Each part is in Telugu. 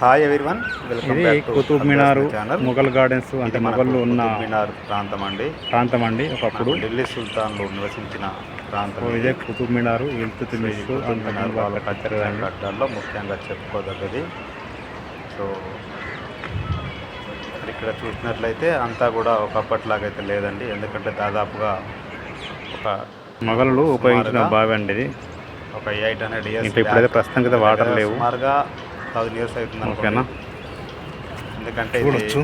హాయ్ ఎవరివన్ వెల్కమ్ ఇది టు కుతుబ్ మినారు మొఘల్ గార్డెన్స్ అంటే మొఘళ్ళు ఉన్న మినార్ ప్రాంతం అండి. ప్రాంతం అండి ఒకప్పుడు. ఢిల్లీ సుల్తాన్లు నివసించిన ప్రాంతం ఇదే. కుతుబ్ మినారు ఇల్తుత్మిష్ కుతుబ్ మినార్ వాళ్ళ కట్టడం కట్టడాల్లో ముఖ్యంగా చెప్పుకోదగ్గది. సో ఇక్కడ చూసినట్లయితే అంతా కూడా ఒకప్పటిలాగైతే లేదండి. ఎందుకంటే దాదాపుగా ఒక మొఘలు ఉపయోగించిన బావి అండి ఇది. ఒక ఎయిట్ హండ్రెడ్ ఇయర్స్ ఇప్పుడైతే ప్రస్తుతానికి అయితే వాటర్ లేవు. సుమారుగా థౌసండ్ ఇయర్స్ అవుతుంది ఓకేనా. ఎందుకంటే చూడొచ్చు.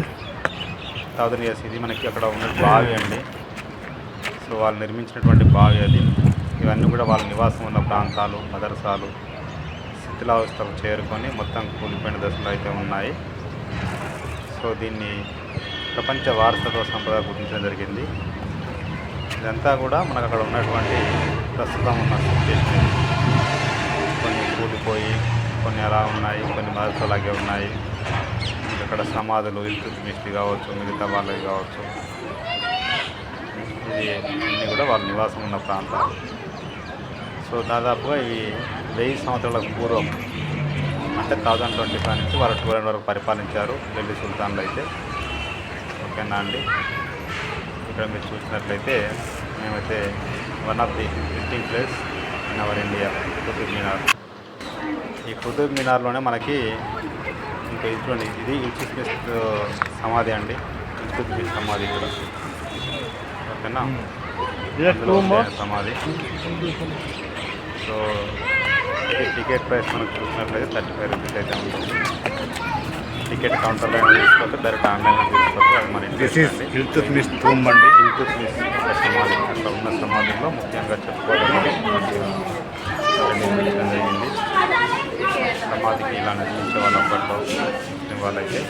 థౌసండ్ ఇయర్స్ ఇది మనకి అక్కడ ఉన్న బావి అండి. సో వాళ్ళు నిర్మించినటువంటి బావి అది. ఇవన్నీ కూడా వాళ్ళ నివాసం ఉన్న ప్రాంతాలు మదరసాలు శిథిలావస్థకు చేరుకొని మొత్తం కూలిపోయిన దశలో అయితే ఉన్నాయి. సో దీన్ని ప్రపంచ వారసత్వ సంపద గుర్తించడం జరిగింది. ఇదంతా కూడా మనకు అక్కడ ఉన్నటువంటి ప్రస్తుతం ఉన్న సిచ్యువేషన్. కొన్ని కూలిపోయి కొన్ని అలా ఉన్నాయి కొన్ని మదర్స్ అలాగే ఉన్నాయి. ఇక్కడ సమాధులు ఇల్తుత్మిష్టి కావచ్చు మిగతా వాళ్ళవి కావచ్చు. ఇది అన్నీ కూడా వాళ్ళ నివాసం ఉన్న ప్రాంతాలు. సో దాదాపుగా ఇవి వెయ్యి సంవత్సరాల పూర్వం అంటే థౌజండ్ ట్వంటీ ఫైవ్ నుంచి వాళ్ళు టూ వరకు పరిపాలించారు ఢిల్లీ సుల్తాన్లు అయితే. ఓకేనా అండి? ఇక్కడ మీరు చూసినట్లయితే మేమైతే one of the visiting place in our India Qutub Minar. ఈ కుతుబ్ మినార్లోనే మనకి ఇంకా ఇటువంటి ఇది ఇల్తుత్మిష్ సమాధి అండి. ఇల్తుత్మిష్ సమాధి కూడా. ఓకేనా? ఆయన సమాధి. సో టికెట్ ప్రైస్ మనకు చూసినట్లయితే థర్టీ ఫైవ్ రూపీస్ అయితే ఉంటుంది. టికెట్ కౌంటర్లో అయినా తీసుకోవచ్చు డైరెక్ట్ ఆన్లైన్లో తీసుకోవచ్చు అది మన దిస్ ఇంట్రెస్ట్ ఈస్ అండి. ఇల్తుత్మిష్ యొక్క సమాధి. అక్కడ ఉన్న సమాధిలో ముఖ్యంగా నిర్మించడం జరిగింది. సమాధికి ఇలా నిర్మించే వాళ్ళు అప్పట్లో ముస్లిం వాళ్ళైతే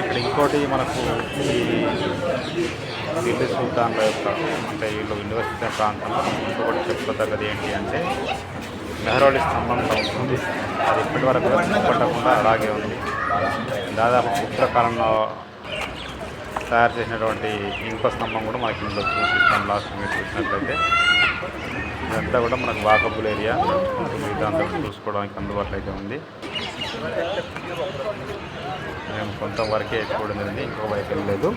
ఇక్కడ ఇంకోటి మనకు ఈ ఢిల్లీ సుల్తాన్ల యొక్క అంటే వీళ్ళు యూనివర్సిటీ ప్రాంతంలో ఇంకొకటి చెప్పుకోదగ్గది ఏంటి అంటే మెహరోలి స్తంభంతో ఉంటుంది అది ఇప్పటి వరకు పట్టకుండా అలాగే ఉంది. దాదాపు చిత్రకాలంలో తయారు చేసినటువంటి ఇంకో స్తంభం కూడా మనకి ఇందులో చూపిస్తాం లాస్ట్ మీరు చూసినట్లయితే. ఇదంతా కూడా మనకు వాకబుల్ ఏరియా మిగతా అంతా చూసుకోవడానికి అందుబాటులో అయితే ఉంది. మేము కొంతవరకే చూడడం జరిగింది ఇంకో వైపు వెళ్ళలేదు.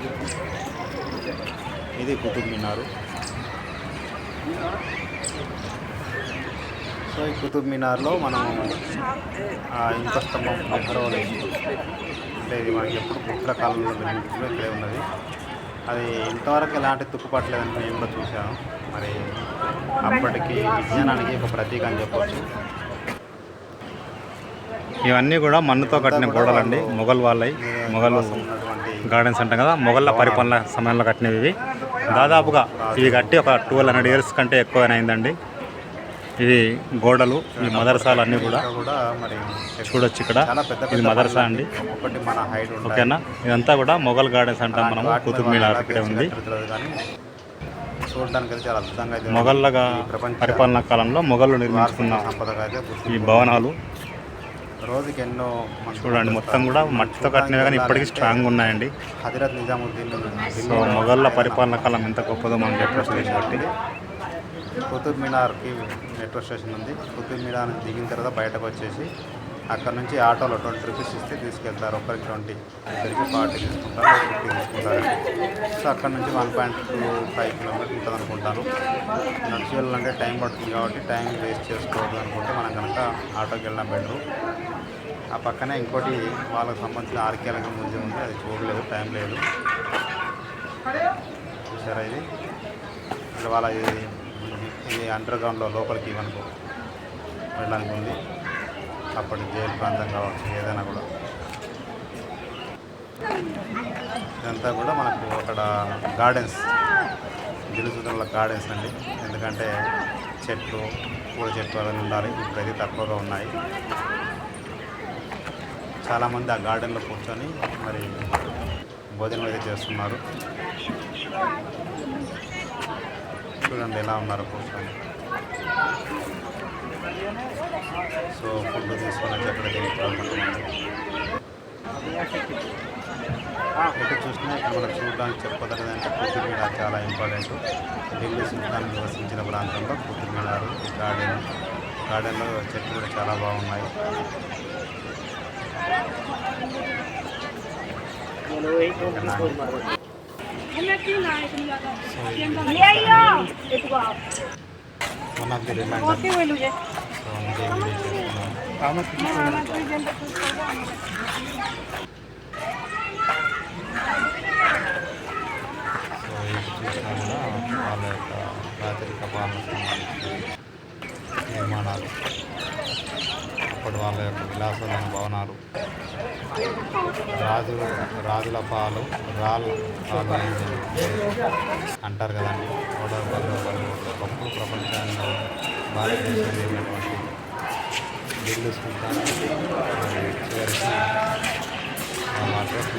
ఇది కుతుబ్ మినారు. సో ఈ కుతుబ్ మినార్లో మనం ఇంత ఇనుప స్తంభం మెహరోలి అంటే ఇది మనకి ఎప్పుడు పుట్టిన కాలంలో ఇక్కడే ఉన్నది. అది ఇంతవరకు ఎలాంటి తుక్కుపట్టలేదని మేము కూడా చూసాము మరి అప్పటికి విజ్ఞానానికి ఒక ప్రతీక అని చెప్పొచ్చు. ఇవన్నీ కూడా మన్నుతో కట్టిన గోడలండి. మొఘల్ వాళ్ళవి. మొఘలు గార్డెన్స్ అంటాం కదా. మొఘళ్ళ పరిపాలన సమయంలో కట్టినవి ఇవి. దాదాపుగా ఇవి కట్టి ఒక ట్వెల్వ్ హండ్రెడ్ ఇయర్స్ కంటే ఎక్కువ అయిందండి. ఇవి గోడలు ఈ మదర్సాలు అన్నీ కూడా. చూడొచ్చు ఇక్కడ. ఇది మదర్సా అండి? ఓకేనా? ఇదంతా కూడా మొఘల్ గార్డెన్స్ అంటాం మనం వాటి మీద కుతుబ్ మనం మినార్ ఇక్కడే ఉంది. చూడడానికి అయితే చాలా అద్భుతంగా అయితే. మొఘళ్ళగా ప్రపంచ పరిపాలనా కాలంలో మొఘళ్ళు నిర్మించుకున్న సంపదగా అయితే ఈ భవనాలు రోజుకి ఎన్నో చూడండి మొత్తం కూడా మట్టితో కట్టినవి కానీ ఇప్పటికీ స్ట్రాంగ్ ఉన్నాయండి. హజరత్ నిజాముద్దీన్ సో మొఘళ్ళ పరిపాలనా కాలం ఎంత గొప్పదో మనం చెప్పేసి బట్టి కుతుబ్ మినార్కి మెట్రో స్టేషన్ ఉంది. కుతుబ్ మినార్ దిగిన తర్వాత బయటకు వచ్చేసి అక్కడ నుంచి ఆటోలో ట్వంటీ రూపీస్ ఇస్తే తీసుకెళ్తారు. ఒక్కరికి ట్వంటీ ఇద్దరికి ఫార్టీ తీసుకుంటారు ఫిఫ్టీ తీసుకుంటారు. సో అక్కడ నుంచి one point two five kilometre ఉంటుంది అనుకుంటాను నడిచి వెళ్ళాలంటే టైం పడుతుంది కాబట్టి టైం వేస్ట్ చేసుకోవద్దు అనుకుంటే మనం కనుక ఆటోకి వెళ్ళడం బెటరు. ఆ పక్కనే ఇంకోటి వాళ్ళకి సంబంధించిన ఆర్కియాలజీ మ్యూజియం ఉంది. అది చూడలేదు టైం లేదు. చూసారా ఇది? వాళ్ళ ఇది ఇది అండర్ గ్రౌండ్లో లోపలికి మనకు వెళ్ళడానికి ఉంది. అప్పటి జైలు ప్రాంతం కావచ్చు ఏదైనా కూడా. ఇదంతా కూడా మనకు అక్కడ గార్డెన్స్ దిలుసుతుల గార్డెన్స్ అండి. ఎందుకంటే చెట్లు పూల చెట్లు అవన్నీ ఉండాలి. ఇప్పుడైతే తక్కువగా ఉన్నాయి. చాలామంది ఆ గార్డెన్లో కూర్చొని మరి భోజనం అయితే చేస్తున్నారు. చూడండి ఎలా ఉన్నారు కూర్చొని. సో ఫుడ్ తీసుకొని చెప్పడానికి ఎటు చూసినా మనకు చూడడానికి చెప్పదగ్గదంటే కూతురుమీడ చాలా ఇంపార్టెంట్ ఢిల్లీ సుల్తాన్ నివసించిన ప్రాంతంలో కూతురుమీడారు గార్డెన్ గార్డెన్లో చెట్లు కూడా చాలా బాగున్నాయి మన ఆఫ్ చూసినా కూడా వాళ్ళ యొక్క రాత్రిక పాలన నిర్మాణాలు అప్పటి వాళ్ళ యొక్క విలాసమైన భవనాలు రాజు రాజుల పాలు రాళ్ళు పాలు అంటారు కదండి. ఓడల వల్ల వాళ్ళు ఒకప్పుడు ప్రపంచంలో భారతదేశంలో ఉన్నటువంటి బిల్లు సుల్తాన్ అడ్రస్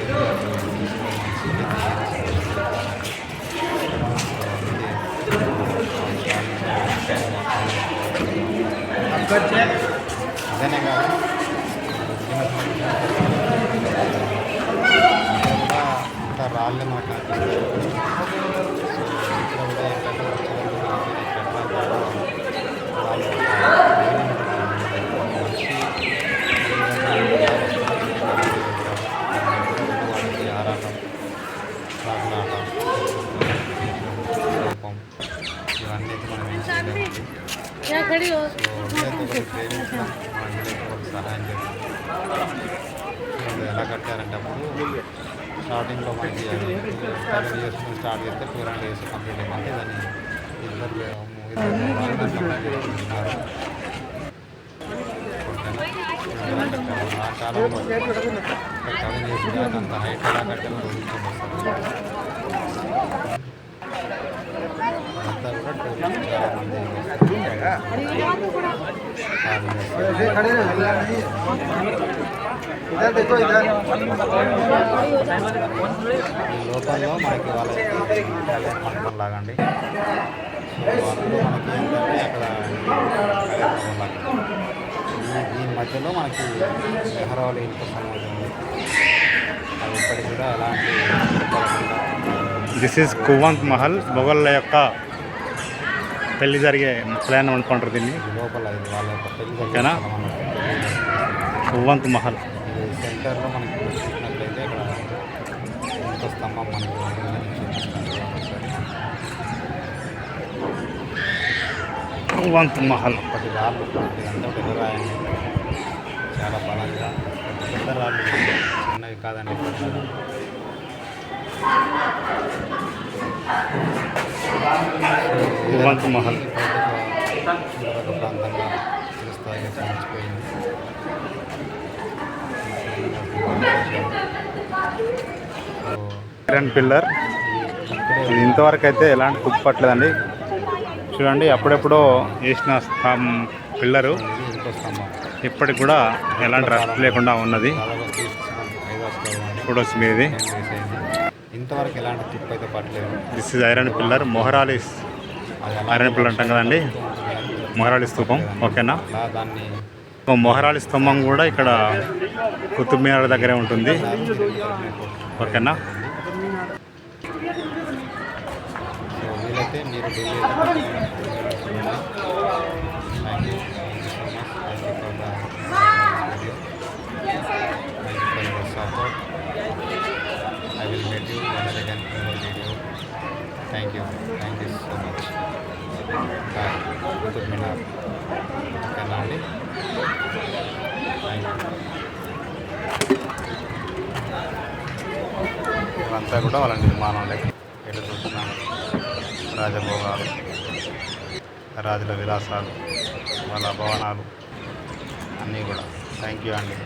అదేనే కాదు అంతా రాళ్ళే మనకు खड़ी हो సో వీళ్ళతో ఒకటి ప్రేమించడం మన వీళ్ళతో ఒకటి సహాయం చేయడం వీళ్ళు ఎలా కట్టారంటే అప్పుడు స్టార్టింగ్లో మనకి అది సెవెన్ ఇయర్స్ నుంచి స్టార్ట్ చేస్తే టూ హండ్రెడ్ ఇయర్స్ కంప్లీట్ అయిందంటే దాన్ని ఇద్దరు ఇద్దరు వాళ్ళు కంప్లీట్ చేసుకుంటున్నారు ఎలా కట్టారు ఆ కాలంలో సెవెన్ ఇయర్స్ బ్యాక్ అంత హైట్ ఎలా కట్టారో ఊహించుకుంటారు అంతా కూడా టూరిస్ట్ చాలా మంది इधर देखो इधर ఈ లోపల్లో మనకి వాళ్ళ కళ్యాణ మండపం లాగండి సో అందులో మనకి ఏంటంటే అక్కడ కళ్యాణ మండపం లాగా ఈ- దీని మధ్యలో మనకి నెహ్రవాళి ఇనుప సమాజం ఉంది. అది ఇప్పటికి కూడా ఎలాంటి దిస్ ఈజ్ కువంత్ మహల్ మొఘళ్ళ యొక్క పెళ్ళి జరిగే ప్లాన్ అనుకుంటారు దీన్ని. లోపల వాళ్ళ యొక్క పెళ్ళి ఓకేనా? కువంత్ మహల్. సెంటర్లో మనకి చూసినట్లయితే ఇక్కడ ఇంకో స్తంభం మనకి కువంత్ మహల్. అప్పటి రాళ్ళు ఇదంతా ఒక ఎర్రరాయండి చాలా బలంగా పెద్ద పెద్ద రాళ్ళు చిన్నవి కాదండి ఇప్పటి మహల్ ప్రాంతంగా చిరస్థాయిగా చనిపోయింది ఐరన్ పిల్లర్ ఇది ఇంతవరకు అయితే ఎలాంటి తుప్పు పట్టలేదండి. చూడండి అప్పుడెప్పుడో వేసిన స్తం పిల్లరు. ఇప్పటికి కూడా ఎలాంటి రస్ట్ లేకుండా ఉన్నది. ఫొటోస్ మీది. ఇంతవరకు ఎలాంటి టిప్ అయితే పట్టలేదు దిస్ ఇస్ ఐరన్ పిల్లర్ అలా ఐరన్ పిల్లర్ అంటాం కదండి? మొహరాలి స్తూపం ఓకేనా? దాన్ని మొహరాలి స్తంభం కూడా ఇక్కడ కుతుబ్ మినార్ దగ్గరే ఉంటుంది. ఓకేనా? వీలైతే మీరు ఢిల్లీ అయితే చూడండి thank you thank you so much thank you for the video thank you for your support I will second video thank you thank you so much bye Qutub Minar ఓకేనా అండి? థ్యాంక్ యూ ఇవంతా కూడా వాళ్ళ నిర్మాణాలే ఎటు చూస్తున్నాను రాజభోగాలు రాజుల విలాసాలు వాళ్ళ భవనాలు అన్నీ కూడా. థ్యాంక్ యూ అండి.